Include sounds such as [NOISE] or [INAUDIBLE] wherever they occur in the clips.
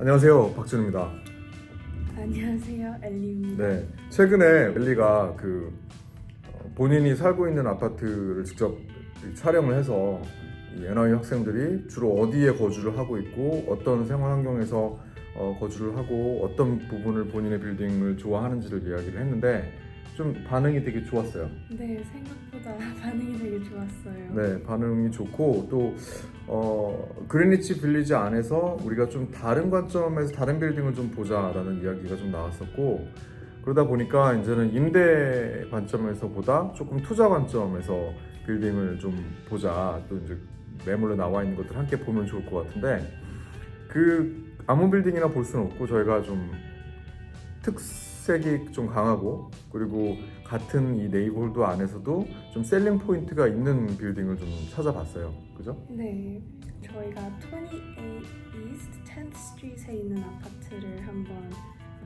안녕하세요, 박준입니다. 안녕하세요, 엘리입니다. 네, 최근에 엘리가 그 어, 본인이 살고 있는 아파트를 직접 촬영을 해서 이 NI 학생들이 주로 어디에 거주를 하고 있고 어떤 생활 환경에서 어, 거주를 하고 어떤 부분을 본인의 빌딩을 좋아하는지를 이야기를 했는데 좀 반응이 되게 좋았어요. 네, 생각보다 [LAUGHS] 반응이 되게 좋았어요. 네, 반응이 좋고 또 어, 그리니치 빌리지 안에서 우리가 좀 다른 관점에서 다른 빌딩을 좀 보자라는 이야기가 좀 나왔었고 그러다 보니까 이제는 임대 관점에서 보다 조금 투자 관점에서 빌딩을 좀 보자 또 이제 매물로 나와 있는 것들 함께 보면 좋을 것 같은데 그 아무 빌딩이나 볼 수는 없고 저희가 좀 특색이 좀 강하고 그리고 같은 이 네이버홀드 안에서도 좀 셀링 포인트가 있는 빌딩을 좀 찾아봤어요. 그죠? 네, 저희가 28 East 10th Street에 있는 아파트를 한번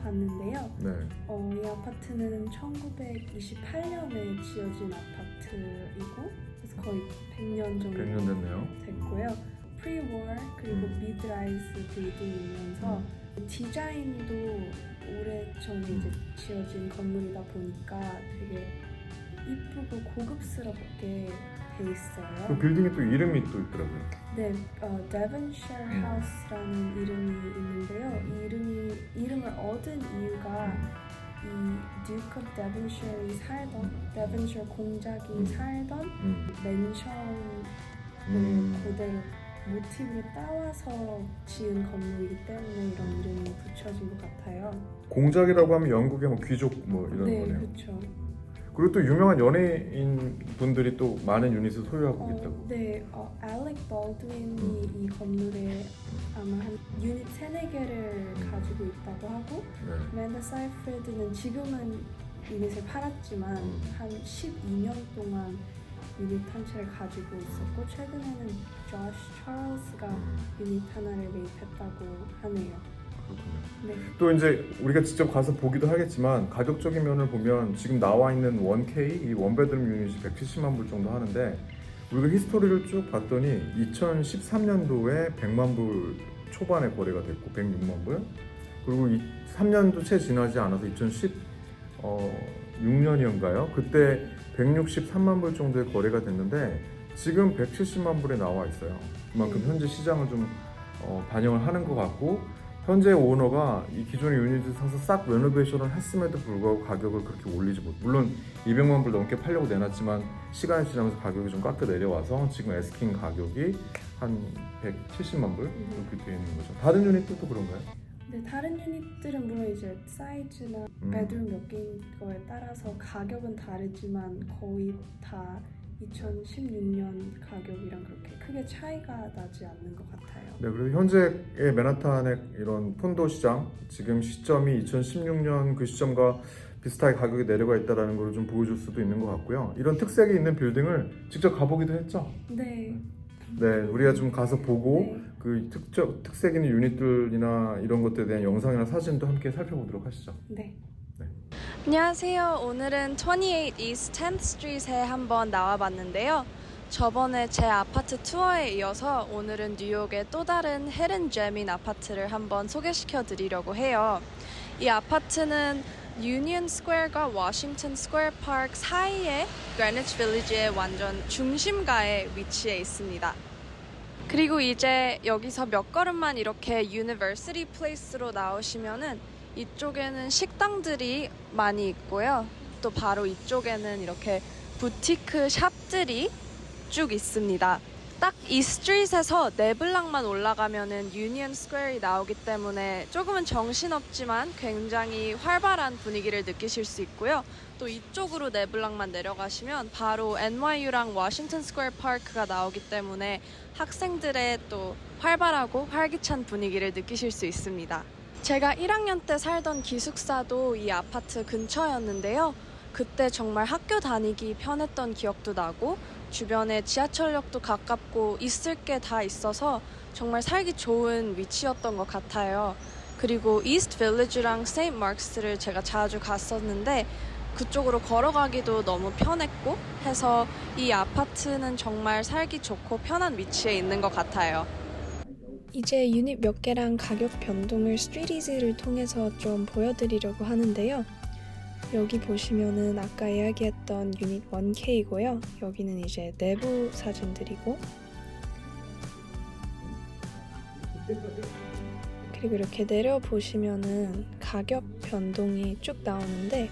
봤는데요. 네. 어, 이 아파트는 1928년에 지어진 아파트이고 그래서 거의 100년 정도 100년 됐네요. 됐고요. 프리-war 그리고 음. 미드라이스 빌딩이면서 디자인도 오래전에 이제 지어진 건물이다 보니까 되게 이쁘고 고급스럽게 돼 있어요. 그 빌딩에 또 이름이 또 있더라고요. 네, 어, Devonshire 음. House라는 이름이 있는데요. 이 이름이 이름을 얻은 이유가 이 Duke of Devonshire이 살던 Devonshire 공작이 음. 살던 음. 맨션을 음. 그대로 모티브로 따와서 지은 건물이기 때문에 이런 이름이 붙여진 것 같아요. 공작이라고 하면 영국의 뭐 귀족 뭐 이런 네, 거네요. 그렇죠. 그리고 또 유명한 연예인 분들이 또 많은 유닛을 소유하고 어, 있다고. 네, 어, 알렉 벌드윈이 음. 이 건물에 아마 한 유닛 세네 개를 음. 가지고 있다고 하고 네. 멘더 사이프레드는 지금은 유닛을 팔았지만 음. 한 12년 동안 유닛 한 채를 가지고 있었고 최근에는 조시 찰스가 음, 유닛 하나를 매입했다고 하네요. 네, 또 이제 우리가 직접 가서 보기도 하겠지만 가격적인 면을 보면 지금 나와 있는 1K 이 원베드룸 유닛이 170만 불 정도 하는데 우리가 히스토리를 쭉 봤더니 2013년도에 100만 불 초반에 거래가 됐고 106만 불 그리고 이 3년도 채 지나지 않아서 2016년이었가요? 그때 163만 불 정도의 거래가 됐는데 지금 170만 불에 나와 있어요. 그만큼 음. 현재 시장을 좀 어, 반영을 하는 것 같고 현재 오너가 이 기존의 유닛을 사서 싹 레노베이션을 했음에도 불구하고 가격을 그렇게 올리지 못. 물론 200만 불 넘게 팔려고 내놨지만 시간이 지나면서 가격이 좀 깎여 내려와서 지금 에스킹 가격이 한 170만 불 이렇게 되어 있는 거죠. 다른 유닛들도 그런가요? 네 다른 유닛들은 물론 이제 사이즈나 음. 베드룸 몇 개인 거에 따라서 가격은 다르지만 거의 다 2016년 가격이랑 그렇게 크게 차이가 나지 않는 것 같아요. 네, 그래서 현재의 맨하탄의 이런 콘도 시장 지금 시점이 2016년 그 시점과 비슷하게 가격이 내려가 있다는 걸 좀 보여줄 수도 있는 것 같고요. 이런 특색이 있는 빌딩을 직접 가보기도 했죠. 네. 네, 우리가 좀 가서 보고 네. 그 특적 특색 있는 유닛들이나 이런 것들에 대한 영상이나 사진도 함께 살펴보도록 하시죠. 네. 안녕하세요. 오늘은 28 East 10th Street에 한번 나와봤는데요. 저번에 제 아파트 투어에 이어서 오늘은 뉴욕의 또 다른 헤른 잼인 아파트를 한번 소개시켜 드리려고 해요. 이 아파트는 유니언 스퀘어과 워싱턴 스퀘어 파크 사이에 그레니치 빌리지의 완전 중심가에 위치해 있습니다. 그리고 이제 여기서 몇 걸음만 이렇게 유니버시티 플레이스로 나오시면은 이쪽에는 식당들이 많이 있고요. 또 바로 이쪽에는 이렇게 부티크 샵들이 쭉 있습니다. 딱 이 스트릿에서 네 블락만 올라가면은 유니언 스퀘어이 나오기 때문에 조금은 정신없지만 굉장히 활발한 분위기를 느끼실 수 있고요. 또 이쪽으로 네 블락만 내려가시면 바로 NYU랑 워싱턴 스퀘어 파크가 나오기 때문에 학생들의 또 활발하고 활기찬 분위기를 느끼실 수 있습니다. 제가 1학년 때 살던 기숙사도 이 아파트 근처였는데요. 그때 정말 학교 다니기 편했던 기억도 나고 주변에 지하철역도 가깝고 있을 게 다 있어서 정말 살기 좋은 위치였던 것 같아요. 그리고 이스트 빌리지랑 세인트 마크스를 제가 자주 갔었는데 그쪽으로 걸어가기도 너무 편했고 해서 이 아파트는 정말 살기 좋고 편한 위치에 있는 것 같아요. 이제 유닛 몇 개랑 가격 변동을 스트리티즈를 통해서 좀 보여드리려고 하는데요. 여기 보시면은 아까 이야기했던 유닛 1K이고요. 여기는 이제 내부 사진들이고 그리고 이렇게 내려 보시면은 가격 변동이 쭉 나오는데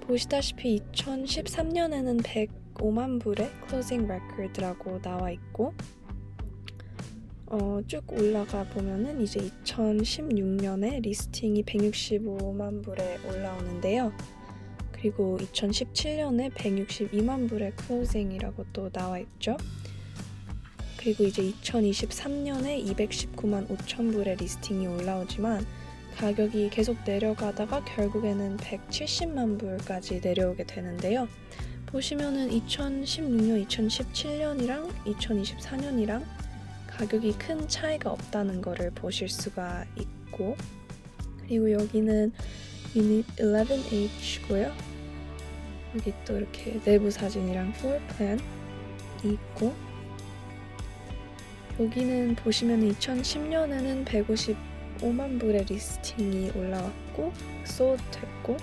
보시다시피 2013년에는 105만 불의 클로징 레코드라고 나와 있고 어, 쭉 올라가 보면은 이제 2016년에 리스팅이 165만 불에 올라오는데요. 그리고 2017년에 162만 불의 클로징이라고 또 나와 있죠. 그리고 이제 2023년에 219만 5천 불의 리스팅이 올라오지만 가격이 계속 내려가다가 결국에는 170만 불까지 내려오게 되는데요. 보시면은 2016년, 2017년이랑 2024년이랑 가격이 큰 차이가 없다는 것을 보실 수가 있고 그리고 여기는 유닛 11H고요. 여기 또 이렇게 내부 사진이랑 플로어 플랜이 있고 여기는 보시면 2010년에는 155만 불의 리스팅이 올라왔고 소드 됐고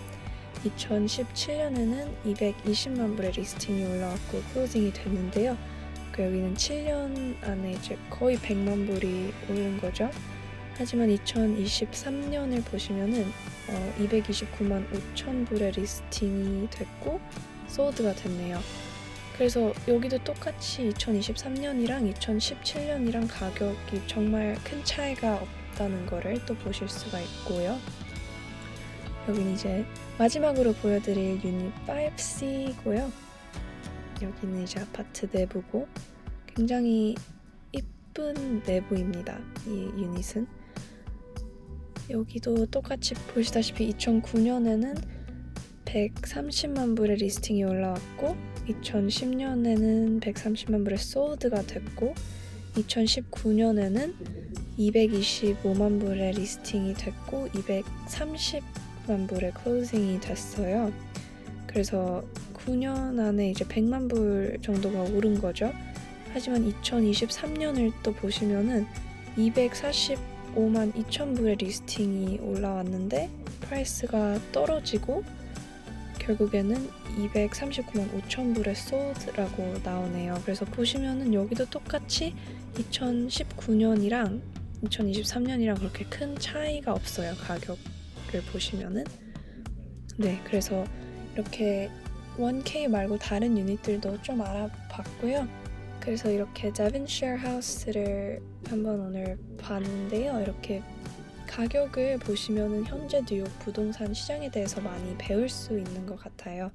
2017년에는 220만 불의 리스팅이 올라왔고 클로징이 됐는데요. 그 여기는 7년 안에 이제 거의 100만 불이 오른 거죠. 하지만 2023년을 보시면은 어, 229만 5천 불의 리스팅이 됐고 소드가 됐네요. 그래서 여기도 똑같이 2023년이랑 2017년이랑 가격이 정말 큰 차이가 없다는 거를 또 보실 수가 있고요. 여기는 이제 마지막으로 보여드릴 유닛 5C고요. 여기는 이제 아파트 내부고 굉장히 이쁜 내부입니다. 이 유닛은 여기도 똑같이 보시다시피 2009년에는 130만 불의 리스팅이 올라왔고 2010년에는 130만 불의 소드가 됐고 2019년에는 225만 불의 리스팅이 됐고 230만 불의 클로징이 됐어요. 그래서 9년 안에 이제 100만 불 정도가 오른 거죠. 하지만 2023년을 또 보시면은 245만 2천 불의 리스팅이 올라왔는데 프라이스가 떨어지고 결국에는 239만 5천 불의 소드라고 나오네요. 그래서 보시면은 여기도 똑같이 2019년이랑 2023년이랑 그렇게 큰 차이가 없어요. 가격을 보시면은 네, 그래서 이렇게 1K 말고 다른 유닛들도 좀 알아봤고요. 그래서 이렇게 자빈쉐어 하우스를 한번 오늘 봤는데요. 이렇게 가격을 보시면은 현재 뉴욕 부동산 시장에 대해서 많이 배울 수 있는 것 같아요.